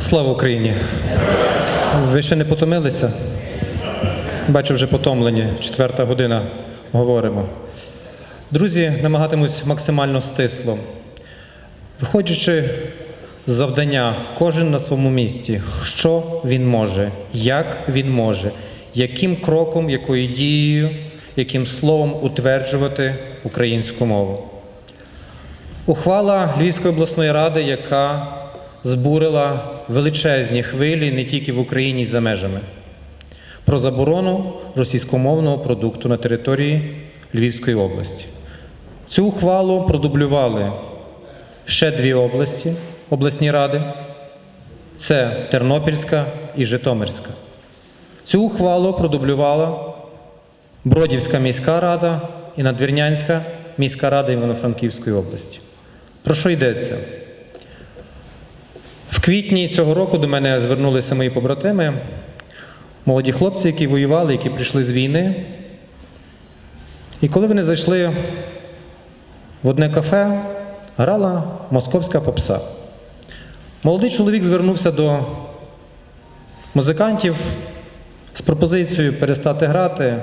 Слава Україні! Ви ще не потомилися? Бачу, вже потомлені. Четверта година говоримо. Друзі, намагатимусь максимально стисло. Виходячи з завдання, кожен на своєму місці, що він може, як він може, яким кроком, якою дією, яким словом утверджувати українську мову. Ухвала Львівської обласної ради, яка збурила величезні хвилі не тільки в Україні й за межами, про заборону російськомовного продукту на території Львівської області. Цю ухвалу продублювали ще дві області, обласні ради це Тернопільська і Житомирська. Цю ухвалу продублювала Бродівська міська рада і Надвірнянська міська рада Івано-Франківської області. Про що йдеться? В квітні цього року до мене звернулися мої побратими, молоді хлопці, які воювали, які прийшли з війни. І коли вони зайшли в одне кафе, грала московська попса. Молодий чоловік звернувся до музикантів з пропозицією перестати грати,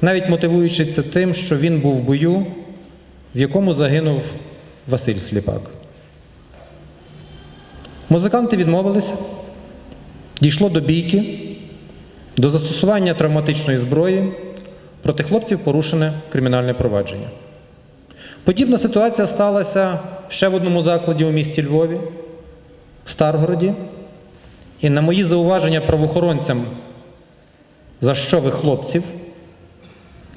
навіть мотивуючи це тим, що він був в бою, в якому загинув Василь Сліпак. Музиканти відмовилися, дійшло до бійки, до застосування травматичної зброї, проти хлопців порушене кримінальне провадження. Подібна ситуація сталася ще в одному закладі у місті Львові, Старгороді. І на мої зауваження правоохоронцям, за що ви хлопців,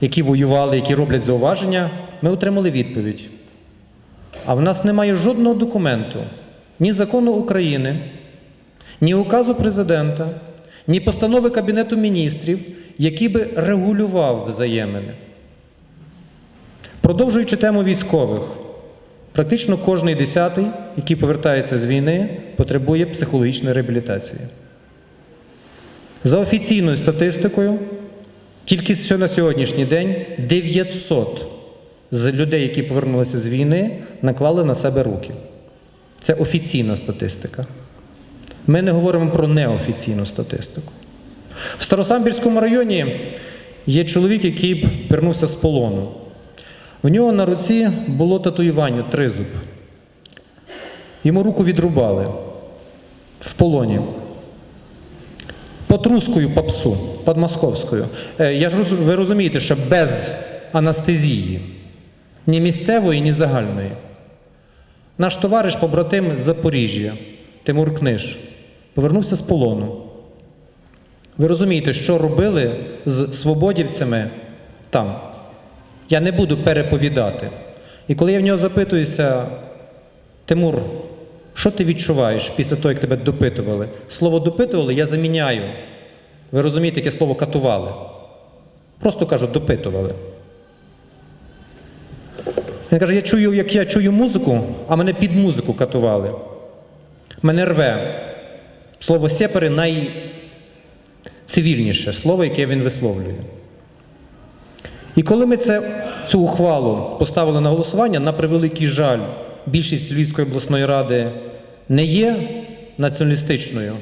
які воювали, які роблять зауваження, ми отримали відповідь. А в нас немає жодного документу, ні закону України, ні указу президента, ні постанови Кабінету міністрів, який би регулював взаємини. Продовжуючи тему військових, практично кожний десятий, який повертається з війни, потребує психологічної реабілітації. За офіційною статистикою, тільки на сьогоднішній день 900 з людей, які повернулися з війни, наклали на себе руки. Це офіційна статистика. Ми не говоримо про неофіційну статистику. В Старосамбірському районі є чоловік, який вернувся з полону. В нього на руці було татуювання тризуб. Йому руку відрубали в полоні. Потрускою попсу, подмосковською. Е, Я ж ви розумієте, що без анестезії, ні місцевої, ні загальної. Наш товариш, побратим з Запоріжжя, Тимур Книж, повернувся з полону. Ви розумієте, що робили з свободівцями там. Я не буду переповідати. І коли я в нього запитуюся, Тимур, що ти відчуваєш після того, як тебе допитували? Слово допитували я заміняю. Ви розумієте, яке слово катували. Просто кажу, допитували. Він каже, я чую, як я чую музику, а мене під музику катували. Мене рве. Слово сепари найцивільніше слово, яке він висловлює. І коли ми це, цю ухвалу поставили на голосування, на превеликий жаль, більшість Львівської обласної ради не є націоналістичною,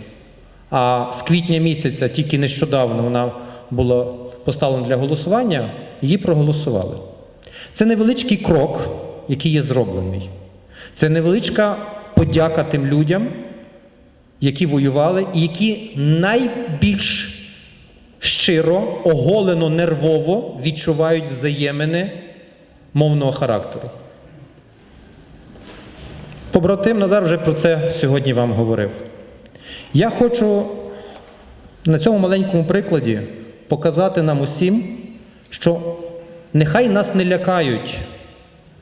а з квітня місяця, тільки нещодавно вона була поставлена для голосування, її проголосували. Це невеличкий крок, який є зроблений. Це невеличка подяка тим людям, які воювали і які найбільш щиро, оголено, нервово відчувають взаємини мовного характеру. Побратим Назар вже про це сьогодні вам говорив. Я хочу на цьому маленькому прикладі показати нам усім, що нехай нас не лякають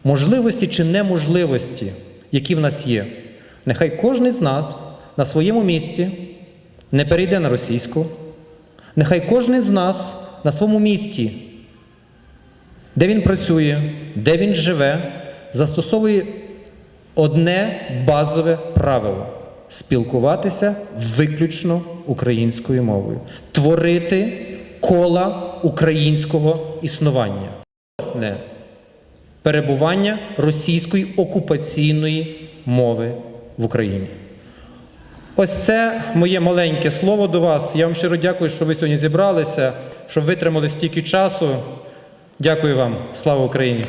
можливості чи неможливості, які в нас є. Нехай кожен з нас на своєму місці не перейде на російську. Нехай кожен з нас на своєму місці, де він працює, де він живе, застосовує одне базове правило спілкуватися виключно українською мовою, творити кола українського існування, не перебування російської окупаційної мови в Україні. Ось це моє маленьке слово до вас. Я вам щиро дякую, що ви сьогодні зібралися, що витримали стільки часу. Дякую вам. Слава Україні!